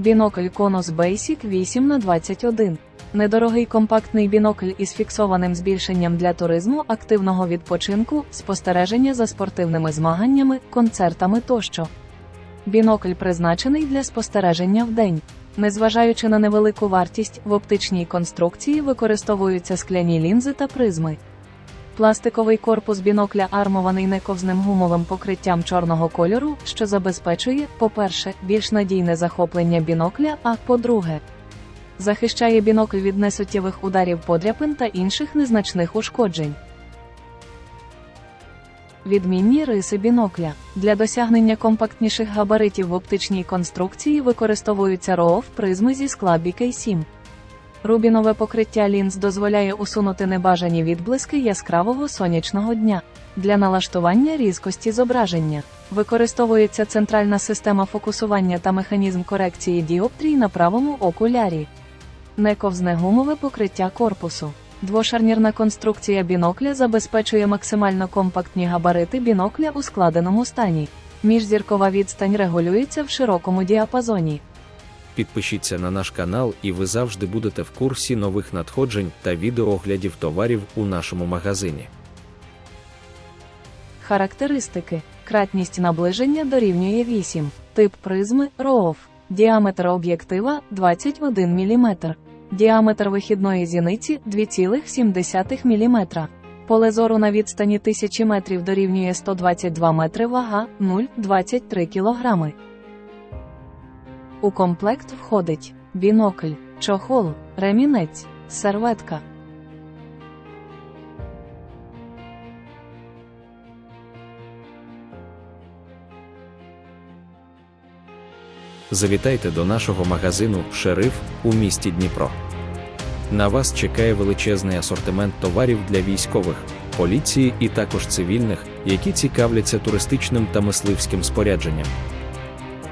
Бінокль Конус Basic 8 на 21 Недорогий компактний бінокль із фіксованим збільшенням для туризму, активного відпочинку, спостереження за спортивними змаганнями, концертами тощо. Бінокль призначений для спостереження вдень. Незважаючи на невелику вартість, в оптичній конструкції використовуються скляні лінзи та призми. Пластиковий корпус бінокля армований нековзним гумовим покриттям чорного кольору, що забезпечує, по-перше, більш надійне захоплення бінокля, а по-друге, захищає бінокль від несуттєвих ударів подряпин та інших незначних ушкоджень. Відмінні риси бінокля. Для досягнення компактніших габаритів в оптичній конструкції використовуються ROV призми зі скла BK7. Рубінове покриття лінз дозволяє усунути небажані відблиски яскравого сонячного дня. Для налаштування різкості зображення використовується центральна система фокусування та механізм корекції діоптрій на правому окулярі. Нековзне гумове покриття корпусу. Двошарнірна конструкція бінокля забезпечує максимально компактні габарити бінокля у складеному стані. Міжзіркова відстань регулюється в широкому діапазоні. Підпишіться на наш канал, і ви завжди будете в курсі нових надходжень та відеооглядів товарів у нашому магазині. Характеристики. Кратність наближення дорівнює 8. Тип призми ROV. Діаметр об'єктива 21 мм. Діаметр вихідної зіниці 2,7 мм. Поле зору на відстані 1000 метрів дорівнює 122 метри вага 0,23 кг. У комплект входить бінокль, чохол, ремінець, серветка. Завітайте до нашого магазину Шериф у місті Дніпро. На вас чекає величезний асортимент товарів для військових, поліції і також цивільних, які цікавляться туристичним та мисливським спорядженням.